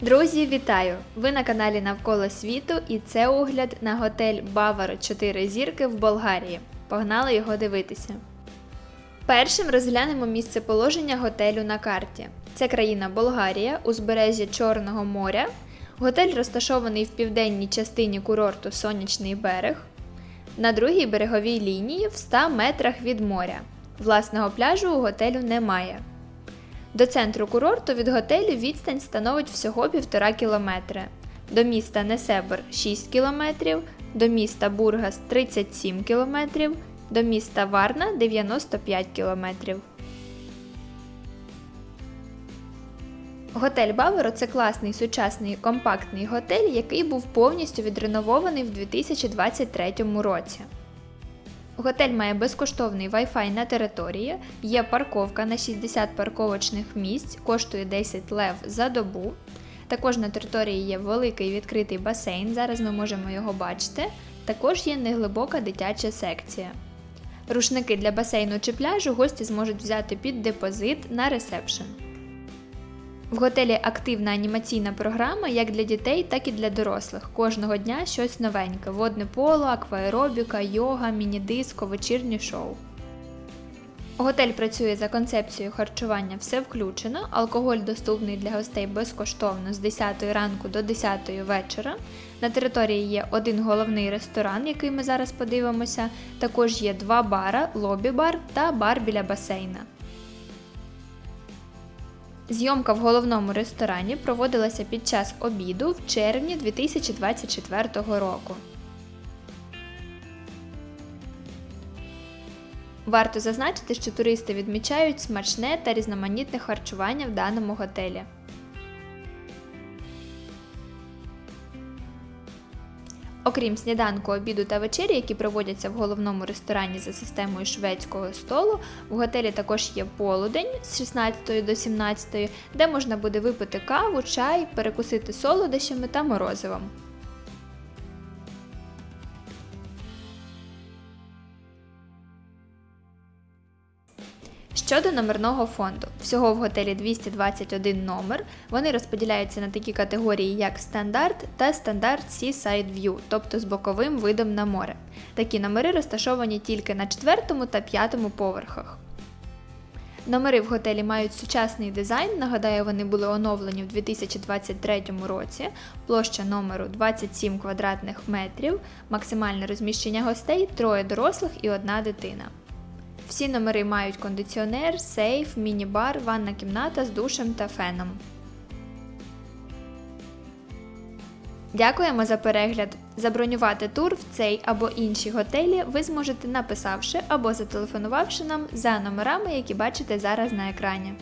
Друзі, вітаю! Ви на каналі Навколо світу і це огляд на готель Баваро 4 зірки в Болгарії. Погнали його дивитися. Першим розглянемо місце положення готелю на карті. Це країна Болгарія, узбережжя Чорного моря. Готель розташований в південній частині курорту Сонячний берег. На другій береговій лінії в 100 метрах від моря. Власного пляжу у готелю немає. До центру курорту від готелю відстань становить всього 1,5 кілометри. До міста Несебр 6 кілометрів, до міста Бургас 37 кілометрів, до міста Варна 95 кілометрів. Готель Баверо це класний сучасний компактний готель, який був повністю відреновований в 2023 році. Готель має безкоштовний Wi-Fi на території, є парковка на 60 парковочних місць, коштує 10 лев за добу. Також на території є великий відкритий басейн, зараз ми можемо його бачити. Також є неглибока дитяча секція. Рушники для басейну чи пляжу гості зможуть взяти під депозит на ресепшн. В готелі активна анімаційна програма як для дітей, так і для дорослих. Кожного дня щось новеньке: водне поло, акваеробіка, йога, міні-диско, вечірнє шоу. Готель працює за концепцією харчування все включено. Алкоголь доступний для гостей безкоштовно з 10 ранку до 10 вечора. На території є один головний ресторан, який ми зараз подивимося. Також є два бара, лобі-бар та бар біля басейна. Зйомка в головному ресторані проводилася під час обіду в червні 2024 року. Варто зазначити, що туристи відмічають смачне та різноманітне харчування в даному готелі. Окрім сніданку, обіду та вечері, які проводяться в головному ресторані за системою шведського столу, в готелі також є полудень з 16 до 17, де можна буде випити каву, чай, перекусити солодощами та морозивом. Щодо номерного фонду, всього в готелі 221 номер. Вони розподіляються на такі категорії, як стандарт та стандарт Seaside View, тобто з боковим видом на море. Такі номери розташовані тільки на четвертому та п'ятому поверхах. Номери в готелі мають сучасний дизайн. Нагадаю, вони були оновлені в 2023 році. Площа номеру 27 квадратних метрів, максимальне розміщення гостей троє дорослих і одна дитина. Всі номери мають кондиціонер, сейф, міні-бар, ванна кімната з душем та феном. Дякуємо за перегляд. Забронювати тур в цей або інші готелі ви зможете написавши або зателефонувавши нам за номерами, які бачите зараз на екрані.